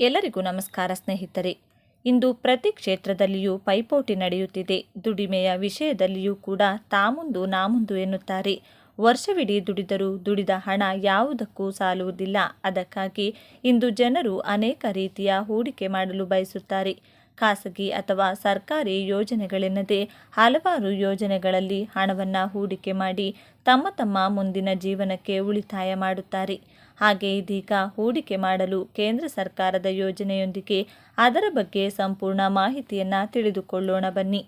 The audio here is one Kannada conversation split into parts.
ಎಲ್ಲರಿಗೂ ನಮಸ್ಕಾರ ಸ್ನೇಹಿತರೆ. ಇಂದು ಪ್ರತಿ ಕ್ಷೇತ್ರದಲ್ಲಿಯೂ ಪೈಪೋಟಿ ನಡೆಯುತ್ತಿದೆ. ದುಡಿಮೆಯ ವಿಷಯದಲ್ಲಿಯೂ ಕೂಡ ತಾಮುಂದು ನಾಮುಂದು ಎನ್ನುತ್ತಾರೆ. ವರ್ಷವಿಡೀ ದುಡಿದರೂ ದುಡಿದ ಹಣ ಯಾವುದಕ್ಕೂ ಸಾಲುವುದಿಲ್ಲ. ಅದಕ್ಕಾಗಿ ಇಂದು ಜನರು ಅನೇಕ ರೀತಿಯ ಹೂಡಿಕೆ ಮಾಡಲು ಬಯಸುತ್ತಾರೆ. ಖಾಸಗಿ ಅಥವಾ ಸರ್ಕಾರಿ ಯೋಜನೆಗಳೆನ್ನದೇ ಹಲವಾರು ಯೋಜನೆಗಳಲ್ಲಿ ಹಣವನ್ನು ಹೂಡಿಕೆ ಮಾಡಿ ತಮ್ಮ ತಮ್ಮ ಮುಂದಿನ ಜೀವನಕ್ಕೆ ಉಳಿತಾಯ ಮಾಡುತ್ತಾರೆ. ಹಾಗೆ ಇದೀಗ ಹೂಡಿಕೆ ಮಾಡಲು ಕೇಂದ್ರ ಸರ್ಕಾರದ ಯೋಜನೆಯೊಂದಿಗೆ ಅದರ ಬಗ್ಗೆ ಸಂಪೂರ್ಣ ಮಾಹಿತಿಯನ್ನು ತಿಳಿದುಕೊಳ್ಳೋಣ ಬನ್ನಿ.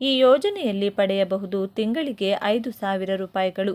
ಈ ಯೋಜನೆಯಲ್ಲಿ ಪಡೆಯಬಹುದು ತಿಂಗಳಿಗೆ ಐದು ಸಾವಿರ ರೂಪಾಯಿಗಳು.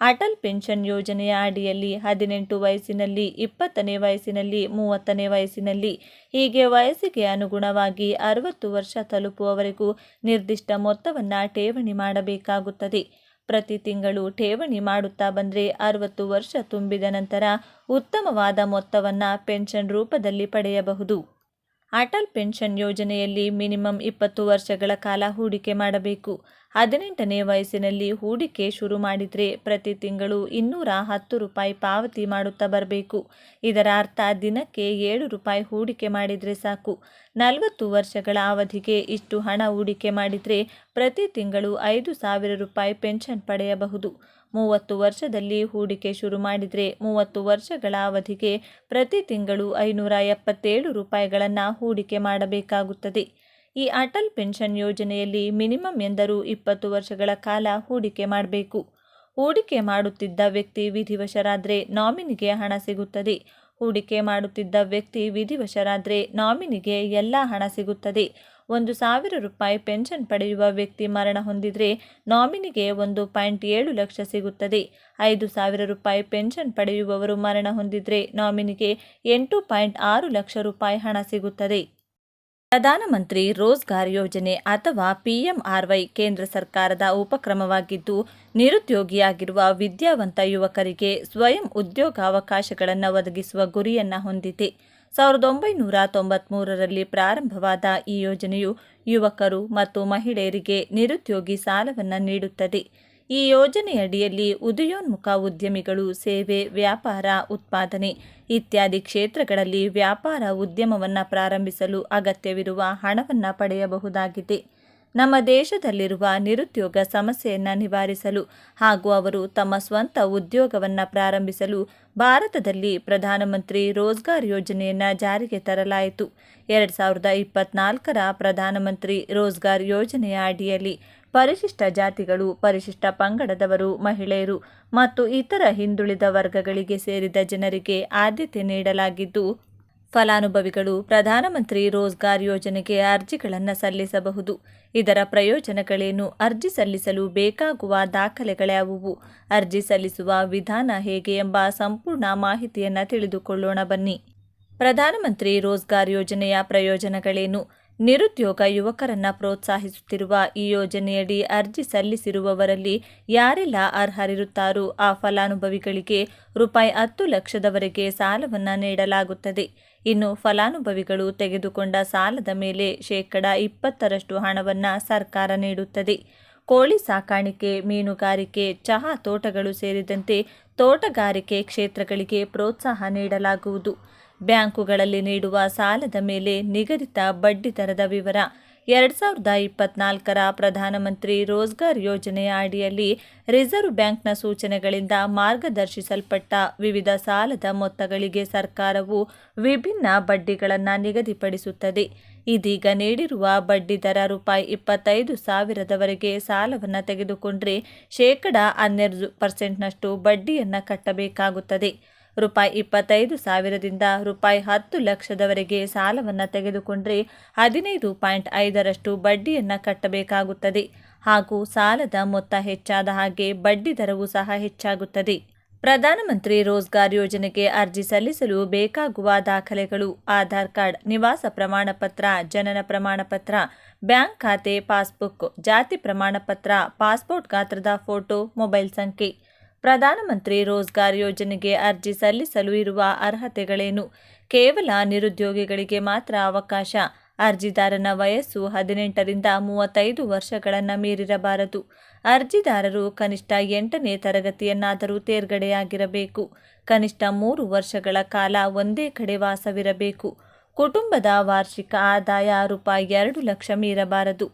ಅಟಲ್ ಪೆನ್ಷನ್ ಯೋಜನೆಯ ಅಡಿಯಲ್ಲಿ ಹದಿನೆಂಟು ವಯಸ್ಸಿನಲ್ಲಿ, ಇಪ್ಪತ್ತನೇ ವಯಸ್ಸಿನಲ್ಲಿ, ಮೂವತ್ತನೇ ವಯಸ್ಸಿನಲ್ಲಿ. ಹೀಗೆ ವಯಸ್ಸಿಗೆ ಅನುಗುಣವಾಗಿ ಅರವತ್ತು ವರ್ಷ ತಲುಪುವವರೆಗೂ ನಿರ್ದಿಷ್ಟ ಮೊತ್ತವನ್ನು ಠೇವಣಿ ಮಾಡಬೇಕಾಗುತ್ತದೆ. ಪ್ರತಿ ತಿಂಗಳು ಠೇವಣಿ ಮಾಡುತ್ತಾ ಬಂದರೆ ಅರವತ್ತು ವರ್ಷ ತುಂಬಿದ ನಂತರ ಉತ್ತಮವಾದ ಮೊತ್ತವನ್ನು ಪೆನ್ಷನ್ ರೂಪದಲ್ಲಿ ಪಡೆಯಬಹುದು. ಅಟಲ್ ಪೆನ್ಷನ್ ಯೋಜನೆಯಲ್ಲಿ ಮಿನಿಮಮ್ ಇಪ್ಪತ್ತು ವರ್ಷಗಳ ಕಾಲ ಹೂಡಿಕೆ ಮಾಡಬೇಕು. ಹದಿನೆಂಟನೇ ವಯಸ್ಸಿನಲ್ಲಿ ಹೂಡಿಕೆ ಶುರು ಮಾಡಿದರೆ ಪ್ರತಿ ತಿಂಗಳು ಇನ್ನೂರ ಹತ್ತು ರೂಪಾಯಿ ಪಾವತಿ ಮಾಡುತ್ತಾ ಬರಬೇಕು. ಇದರ ಅರ್ಥ ದಿನಕ್ಕೆ ಏಳು ರೂಪಾಯಿ ಹೂಡಿಕೆ ಮಾಡಿದರೆ ಸಾಕು. ನಲವತ್ತು ವರ್ಷಗಳ ಅವಧಿಗೆ ಇಷ್ಟು ಹಣ ಹೂಡಿಕೆ ಮಾಡಿದರೆ ಪ್ರತಿ ತಿಂಗಳು ಐದು ಸಾವಿರ ರೂಪಾಯಿ ಪೆನ್ಷನ್ ಪಡೆಯಬಹುದು. ಮೂವತ್ತು ವರ್ಷದಲ್ಲಿ ಹೂಡಿಕೆ ಶುರು ಮಾಡಿದರೆ ಮೂವತ್ತು ವರ್ಷಗಳ ಅವಧಿಗೆ ಪ್ರತಿ ತಿಂಗಳು ಐನೂರ ಎಪ್ಪತ್ತೇಳು ರೂಪಾಯಿಗಳನ್ನು ಹೂಡಿಕೆ ಮಾಡಬೇಕಾಗುತ್ತದೆ. ಈ ಅಟಲ್ ಪೆನ್ಷನ್ ಯೋಜನೆಯಲ್ಲಿ ಮಿನಿಮಮ್ ಎಂದರೂ ಇಪ್ಪತ್ತು ವರ್ಷಗಳ ಕಾಲ ಹೂಡಿಕೆ ಮಾಡಬೇಕು. ಹೂಡಿಕೆ ಮಾಡುತ್ತಿದ್ದ ವ್ಯಕ್ತಿ ವಿಧಿವಶರಾದರೆ ನಾಮಿನಿಗೆ ಹಣ ಸಿಗುತ್ತದೆ. ಹೂಡಿಕೆ ಮಾಡುತ್ತಿದ್ದ ವ್ಯಕ್ತಿ ವಿಧಿವಶರಾದರೆ ನಾಮಿನಿಗೆ ಎಲ್ಲ ಹಣ ಸಿಗುತ್ತದೆ. ಒಂದು ಸಾವಿರ ರೂಪಾಯಿ ಪೆನ್ಷನ್ ಪಡೆಯುವ ವ್ಯಕ್ತಿ ಮರಣ ಹೊಂದಿದರೆ ನಾಮಿನಿಗೆ ಒಂದು ಪಾಯಿಂಟ್ ಏಳು ಲಕ್ಷ ಸಿಗುತ್ತದೆ. ಐದು ಸಾವಿರ ರೂಪಾಯಿ ಪೆನ್ಷನ್ ಪಡೆಯುವವರು ಮರಣ ಹೊಂದಿದರೆ ನಾಮಿನಿಗೆ ಎಂಟು ಪಾಯಿಂಟ್ ಆರು ಲಕ್ಷ ರೂಪಾಯಿ ಹಣ ಸಿಗುತ್ತದೆ. ಪ್ರಧಾನಮಂತ್ರಿ ರೋಜ್ಗಾರ್ ಯೋಜನೆ ಅಥವಾ ಪಿಎಂಆರ್ವೈ ಕೇಂದ್ರ ಸರ್ಕಾರದ ಉಪಕ್ರಮವಾಗಿದ್ದು, ನಿರುದ್ಯೋಗಿಯಾಗಿರುವ ವಿದ್ಯಾವಂತ ಯುವಕರಿಗೆ ಸ್ವಯಂ ಉದ್ಯೋಗಾವಕಾಶಗಳನ್ನು ಒದಗಿಸುವ ಗುರಿಯನ್ನು ಹೊಂದಿದೆ. ಸಾವಿರದ ಒಂಬೈನೂರ ತೊಂಬತ್ಮೂರರಲ್ಲಿ ಪ್ರಾರಂಭವಾದ ಈ ಯೋಜನೆಯು ಯುವಕರು ಮತ್ತು ಮಹಿಳೆಯರಿಗೆ ನಿರುದ್ಯೋಗಿ ಸಾಲವನ್ನು ನೀಡುತ್ತದೆ. ಈ ಯೋಜನೆಯಡಿಯಲ್ಲಿ ಉದಯೋನ್ಮುಖ ಉದ್ಯಮಿಗಳು, ಸೇವೆ, ವ್ಯಾಪಾರ, ಉತ್ಪಾದನೆ ಇತ್ಯಾದಿ ಕ್ಷೇತ್ರಗಳಲ್ಲಿ ವ್ಯಾಪಾರ ಉದ್ಯಮವನ್ನು ಪ್ರಾರಂಭಿಸಲು ಅಗತ್ಯವಿರುವ ಹಣವನ್ನು ಪಡೆಯಬಹುದಾಗಿದೆ. ನಮ್ಮ ದೇಶದಲ್ಲಿರುವ ನಿರುದ್ಯೋಗ ಸಮಸ್ಯೆಯನ್ನು ನಿವಾರಿಸಲು ಹಾಗೂ ಅವರು ತಮ್ಮ ಸ್ವಂತ ಉದ್ಯೋಗವನ್ನು ಪ್ರಾರಂಭಿಸಲು ಭಾರತದಲ್ಲಿ ಪ್ರಧಾನಮಂತ್ರಿ ರೋಜ್ಗಾರ್ ಯೋಜನೆಯನ್ನು ಜಾರಿಗೆ ತರಲಾಯಿತು. ಎರಡು ಸಾವಿರದ ಇಪ್ಪತ್ನಾಲ್ಕರ ಪ್ರಧಾನಮಂತ್ರಿ ರೋಜ್ಗಾರ್ ಯೋಜನೆಯ ಅಡಿಯಲ್ಲಿ ಪರಿಶಿಷ್ಟ ಜಾತಿಗಳು, ಪರಿಶಿಷ್ಟ ಪಂಗಡದವರು, ಮಹಿಳೆಯರು ಮತ್ತು ಇತರ ಹಿಂದುಳಿದ ವರ್ಗಗಳಿಗೆ ಸೇರಿದ ಜನರಿಗೆ ಆದ್ಯತೆ ನೀಡಲಾಗಿದ್ದು, ಫಲಾನುಭವಿಗಳು, ಪ್ರಧಾನಮಂತ್ರಿ ರೋಜ್ಗಾರ್ ಯೋಜನೆಗೆ ಅರ್ಜಿಗಳನ್ನು ಸಲ್ಲಿಸಬಹುದು. ಇದರ ಪ್ರಯೋಜನಗಳೇನು? ಅರ್ಜಿ ಸಲ್ಲಿಸಲು ಬೇಕಾಗುವ ದಾಖಲೆಗಳ್ಯಾವುವು ಅರ್ಜಿ ಸಲ್ಲಿಸುವ ವಿಧಾನ ಹೇಗೆ ಎಂಬ ಸಂಪೂರ್ಣ ಮಾಹಿತಿಯನ್ನು ತಿಳಿದುಕೊಳ್ಳೋಣ ಬನ್ನಿ. ಪ್ರಧಾನಮಂತ್ರಿ ರೋಜ್ಗಾರ್ ಯೋಜನೆಯ ಪ್ರಯೋಜನಗಳೇನು? ನಿರುದ್ಯೋಗ ಯುವಕರನ್ನು ಪ್ರೋತ್ಸಾಹಿಸುತ್ತಿರುವ ಈ ಯೋಜನೆಯಡಿ ಅರ್ಜಿ ಸಲ್ಲಿಸಿರುವವರಲ್ಲಿ ಯಾರೆಲ್ಲ ಅರ್ಹರಿರುತ್ತಾರೋ ಆ ಫಲಾನುಭವಿಗಳಿಗೆ ರೂಪಾಯಿ ಹತ್ತು ಲಕ್ಷದವರೆಗೆ ಸಾಲವನ್ನು ನೀಡಲಾಗುತ್ತದೆ. ಇನ್ನು ಫಲಾನುಭವಿಗಳು ತೆಗೆದುಕೊಂಡ ಸಾಲದ ಮೇಲೆ ಶೇಕಡ ಇಪ್ಪತ್ತರಷ್ಟು ಹಣವನ್ನು ಸರ್ಕಾರ ನೀಡುತ್ತದೆ. ಕೋಳಿ ಸಾಕಾಣಿಕೆ, ಮೀನುಗಾರಿಕೆ, ಚಹಾ ತೋಟಗಳು ಸೇರಿದಂತೆ ತೋಟಗಾರಿಕೆ ಕ್ಷೇತ್ರಗಳಿಗೆ ಪ್ರೋತ್ಸಾಹ ನೀಡಲಾಗುವುದು. ಬ್ಯಾಂಕುಗಳಲ್ಲಿ ನೀಡುವ ಸಾಲದ ಮೇಲೆ ನಿಗದಿತ ಬಡ್ಡಿ ದರದ ವಿವರ. ಎರಡು ಸಾವಿರದ ಇಪ್ಪತ್ನಾಲ್ಕರ ಪ್ರಧಾನಮಂತ್ರಿ ರೋಜ್ಗಾರ್ ಯೋಜನೆಯ ಅಡಿಯಲ್ಲಿ ರಿಸರ್ವ್ ಬ್ಯಾಂಕ್ನ ಸೂಚನೆಗಳಿಂದ ಮಾರ್ಗದರ್ಶಿಸಲ್ಪಟ್ಟ ವಿವಿಧ ಸಾಲದ ಮೊತ್ತಗಳಿಗೆ ಸರ್ಕಾರವು ವಿಭಿನ್ನ ಬಡ್ಡಿಗಳನ್ನು ನಿಗದಿಪಡಿಸುತ್ತದೆ. ಇದೀಗ ನೀಡಿರುವ ಬಡ್ಡಿ ದರ ರೂಪಾಯಿ ಇಪ್ಪತ್ತೈದು ಸಾವಿರದವರೆಗೆ ಸಾಲವನ್ನು ತೆಗೆದುಕೊಂಡ್ರೆ ಶೇಕಡ ಹನ್ನೆರಡು ಪರ್ಸೆಂಟ್ನಷ್ಟು ಬಡ್ಡಿಯನ್ನು ಕಟ್ಟಬೇಕಾಗುತ್ತದೆ. ರೂಪಾಯಿ ಇಪ್ಪತ್ತೈದು ಸಾವಿರದಿಂದ ರೂಪಾಯಿ ಹತ್ತು ಲಕ್ಷದವರೆಗೆ ಸಾಲವನ್ನು ತೆಗೆದುಕೊಂಡರೆ ಹದಿನೈದು ಪಾಯಿಂಟ್ ಐದರಷ್ಟು ಬಡ್ಡಿಯನ್ನು ಕಟ್ಟಬೇಕಾಗುತ್ತದೆ. ಹಾಗೂ ಸಾಲದ ಮೊತ್ತ ಹೆಚ್ಚಾದ ಹಾಗೆ ಬಡ್ಡಿ ದರವೂ ಸಹ ಹೆಚ್ಚಾಗುತ್ತದೆ. ಪ್ರಧಾನಮಂತ್ರಿ ರೋಜ್ಗಾರ್ ಯೋಜನೆಗೆ ಅರ್ಜಿ ಸಲ್ಲಿಸಲು ಬೇಕಾಗುವ ದಾಖಲೆಗಳು, ಆಧಾರ್ ಕಾರ್ಡ್, ನಿವಾಸ ಪ್ರಮಾಣ ಪತ್ರ ಜನನ ಪ್ರಮಾಣ ಪತ್ರ ಬ್ಯಾಂಕ್ ಖಾತೆ, ಪಾಸ್ಬುಕ್, ಜಾತಿ ಪ್ರಮಾಣ ಪತ್ರ ಪಾಸ್ಪೋರ್ಟ್ ಗಾತ್ರದ ಫೋಟೋ, ಮೊಬೈಲ್ ಸಂಖ್ಯೆ ಪ್ರಧಾನಮಂತ್ರಿ ರೋಜ್ಗಾರ್ ಯೋಜನೆಗೆ ಅರ್ಜಿ ಸಲ್ಲಿಸಲು ಇರುವ ಅರ್ಹತೆಗಳೇನು? ಕೇವಲ ನಿರುದ್ಯೋಗಿಗಳಿಗೆ ಮಾತ್ರ ಅವಕಾಶ. ಅರ್ಜಿದಾರನ ವಯಸ್ಸು ಹದಿನೆಂಟರಿಂದ ಮೂವತ್ತೈದು ವರ್ಷಗಳನ್ನು ಮೀರಿರಬಾರದು. ಅರ್ಜಿದಾರರು ಕನಿಷ್ಠ ಎಂಟನೇ ತರಗತಿಯನ್ನಾದರೂ ತೇರ್ಗಡೆಯಾಗಿರಬೇಕು. ಕನಿಷ್ಠ ಮೂರು ವರ್ಷಗಳ ಕಾಲ ಒಂದೇ ಕಡೆ ವಾಸವಿರಬೇಕು. ಕುಟುಂಬದ ವಾರ್ಷಿಕ ಆದಾಯ ರೂಪಾಯಿ ಎರಡು ಲಕ್ಷ ಮೀರಬಾರದು.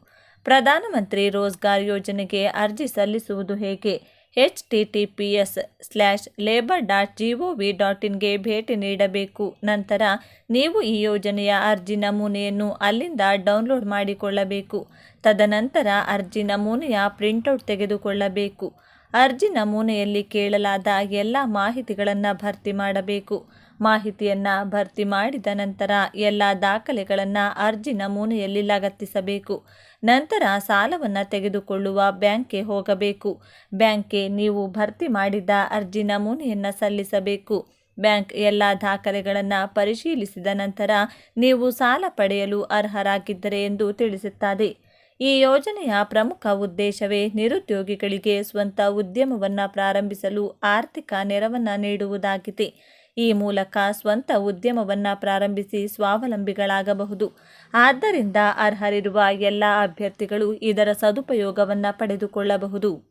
ಪ್ರಧಾನಮಂತ್ರಿ ರೋಜ್ಗಾರ್ ಯೋಜನೆಗೆ ಅರ್ಜಿ ಸಲ್ಲಿಸುವುದು ಹೇಗೆ? H T T P S slash labour dot G O V dot ಇನ್ಗೆ ಭೇಟಿ ನೀಡಬೇಕು. ನಂತರ ನೀವು ಈ ಯೋಜನೆಯ ಅರ್ಜಿ ನಮೂನೆಯನ್ನು ಅಲ್ಲಿಂದ ಡೌನ್ಲೋಡ್ ಮಾಡಿಕೊಳ್ಳಬೇಕು. ತದನಂತರ ಅರ್ಜಿ ನಮೂನೆಯ ಪ್ರಿಂಟೌಟ್ ತೆಗೆದುಕೊಳ್ಳಬೇಕು. ಅರ್ಜಿ ನಮೂನೆಯಲ್ಲಿ ಕೇಳಲಾದ ಎಲ್ಲ ಮಾಹಿತಿಗಳನ್ನು ಭರ್ತಿ ಮಾಡಬೇಕು. ಮಾಹಿತಿಯನ್ನು ಭರ್ತಿ ಮಾಡಿದ ನಂತರ ಎಲ್ಲ ದಾಖಲೆಗಳನ್ನು ಅರ್ಜಿ ನಮೂನೆಯಲ್ಲಿ ಲಗತ್ತಿಸಬೇಕು. ನಂತರ ಸಾಲವನ್ನು ತೆಗೆದುಕೊಳ್ಳುವ ಬ್ಯಾಂಕ್ಗೆ ಹೋಗಬೇಕು. ಬ್ಯಾಂಕ್ಗೆ ನೀವು ಭರ್ತಿ ಮಾಡಿದ ಅರ್ಜಿ ನಮೂನೆಯನ್ನು ಸಲ್ಲಿಸಬೇಕು. ಬ್ಯಾಂಕ್ ಎಲ್ಲ ದಾಖಲೆಗಳನ್ನು ಪರಿಶೀಲಿಸಿದ ನಂತರ ನೀವು ಸಾಲ ಪಡೆಯಲು ಅರ್ಹರಾಗಿದ್ದರೆ ಎಂದು ತಿಳಿಸುತ್ತದೆ. ಈ ಯೋಜನೆಯ ಪ್ರಮುಖ ಉದ್ದೇಶವೇ ನಿರುದ್ಯೋಗಿಗಳಿಗೆ ಸ್ವಂತ ಉದ್ಯಮವನ್ನು ಪ್ರಾರಂಭಿಸಲು ಆರ್ಥಿಕ ನೆರವನ್ನು ನೀಡುವುದಾಗಿದೆ. ಈ ಮೂಲಕ ಸ್ವಂತ ಉದ್ಯಮವನ್ನು ಪ್ರಾರಂಭಿಸಿ ಸ್ವಾವಲಂಬಿಗಳಾಗಬಹುದು. ಆದ್ದರಿಂದ ಅರ್ಹರಿರುವ ಎಲ್ಲ ಅಭ್ಯರ್ಥಿಗಳು ಇದರ ಸದುಪಯೋಗವನ್ನು ಪಡೆದುಕೊಳ್ಳಬಹುದು.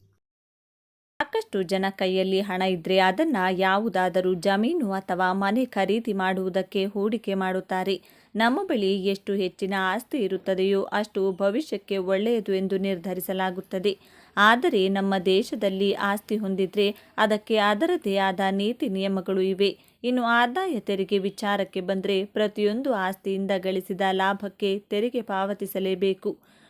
ಸಾಕಷ್ಟು ಜನ ಕೈಯಲ್ಲಿ ಹಣ ಇದ್ದರೆ ಅದನ್ನು ಯಾವುದಾದರೂ ಜಮೀನು ಅಥವಾ ಮನೆ ಖರೀದಿ ಮಾಡುವುದಕ್ಕೆ ಹೂಡಿಕೆ ಮಾಡುತ್ತಾರೆ. ನಮ್ಮ ಬಳಿ ಎಷ್ಟು ಹೆಚ್ಚಿನ ಆಸ್ತಿ ಇರುತ್ತದೆಯೋ ಅಷ್ಟು ಭವಿಷ್ಯಕ್ಕೆ ಒಳ್ಳೆಯದು ಎಂದು ನಿರ್ಧರಿಸಲಾಗುತ್ತದೆ. ಆದರೆ ನಮ್ಮ ದೇಶದಲ್ಲಿ ಆಸ್ತಿ ಹೊಂದಿದ್ರೆ ಅದಕ್ಕೆ ಅದರದೇ ಆದ ನೀತಿ ನಿಯಮಗಳು ಇವೆ. ಇನ್ನು ಆದಾಯ ತೆರಿಗೆ ವಿಚಾರಕ್ಕೆ ಬಂದರೆ ಪ್ರತಿಯೊಂದು ಆಸ್ತಿಯಿಂದ ಗಳಿಸಿದ ಲಾಭಕ್ಕೆ ತೆರಿಗೆ ಪಾವತಿಸಲೇಬೇಕು.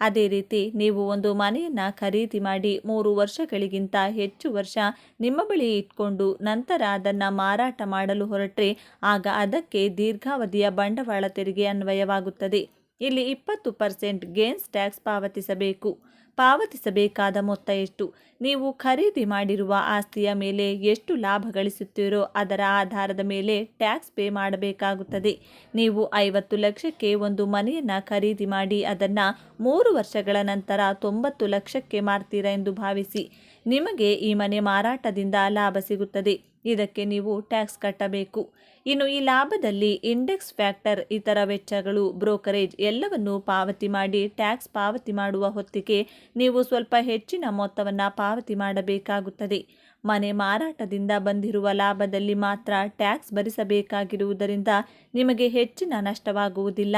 ಅದೇ ರೀತಿ ನೀವು ಒಂದು ಮನೆಯನ್ನು ಖರೀದಿ ಮಾಡಿ ಮೂರು ವರ್ಷಗಳಿಗಿಂತ ಹೆಚ್ಚು ವರ್ಷ ನಿಮ್ಮ ಬಳಿ ಇಟ್ಕೊಂಡು ನಂತರ ಅದನ್ನು ಮಾರಾಟ ಮಾಡಲು ಹೊರಟ್ರೆ ಆಗ ಅದಕ್ಕೆ ದೀರ್ಘಾವಧಿಯ ಬಂಡವಾಳ ತೆರಿಗೆ ಅನ್ವಯವಾಗುತ್ತದೆ. ಇಲ್ಲಿ ಇಪ್ಪತ್ತು ಪರ್ಸೆಂಟ್ ಗೇನ್ಸ್ ಟ್ಯಾಕ್ಸ್ ಪಾವತಿಸಬೇಕು. ಪಾವತಿಸಬೇಕಾದ ಮೊತ್ತ ಎಷ್ಟು? ನೀವು ಖರೀದಿ ಮಾಡಿರುವ ಆಸ್ತಿಯ ಮೇಲೆ ಎಷ್ಟು ಲಾಭ ಗಳಿಸುತ್ತೀರೋ ಅದರ ಆಧಾರದ ಮೇಲೆ ಟ್ಯಾಕ್ಸ್ ಪೇ ಮಾಡಬೇಕಾಗುತ್ತದೆ. ನೀವು ಐವತ್ತು ಲಕ್ಷಕ್ಕೆ ಒಂದು ಮನೆಯನ್ನು ಖರೀದಿ ಮಾಡಿ ಅದನ್ನು ಮೂರು ವರ್ಷಗಳ ನಂತರ ತೊಂಬತ್ತು ಲಕ್ಷಕ್ಕೆ ಮಾರ್ತೀರಾ ಎಂದು ಭಾವಿಸಿ. ನಿಮಗೆ ಈ ಮನೆ ಮಾರಾಟದಿಂದ ಲಾಭ ಸಿಗುತ್ತದೆ. ಇದಕ್ಕೆ ನೀವು ಟ್ಯಾಕ್ಸ್ ಕಟ್ಟಬೇಕು. ಇನ್ನು ಈ ಲಾಭದಲ್ಲಿ ಇಂಡೆಕ್ಸ್ ಫ್ಯಾಕ್ಟರ್, ಇತರ ವೆಚ್ಚಗಳು, ಬ್ರೋಕರೇಜ್ ಎಲ್ಲವನ್ನೂ ಪಾವತಿ ಮಾಡಿ ಟ್ಯಾಕ್ಸ್ ಪಾವತಿ ಮಾಡುವ ಹೊತ್ತಿಗೆ ನೀವು ಸ್ವಲ್ಪ ಹೆಚ್ಚಿನ ಮೊತ್ತವನ್ನು ಪಾವತಿ ಮಾಡಬೇಕಾಗುತ್ತದೆ. ಮನೆ ಮಾರಾಟದಿಂದ ಬಂದಿರುವ ಲಾಭದಲ್ಲಿ ಮಾತ್ರ ಟ್ಯಾಕ್ಸ್ ಭರಿಸಬೇಕಾಗಿರುವುದರಿಂದ ನಿಮಗೆ ಹೆಚ್ಚಿನ ನಷ್ಟವಾಗುವುದಿಲ್ಲ.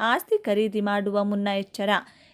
ಆಸ್ತಿ ಖರೀದಿ ಮಾಡುವ ಮುನ್ನ ಎಚ್ಚರ.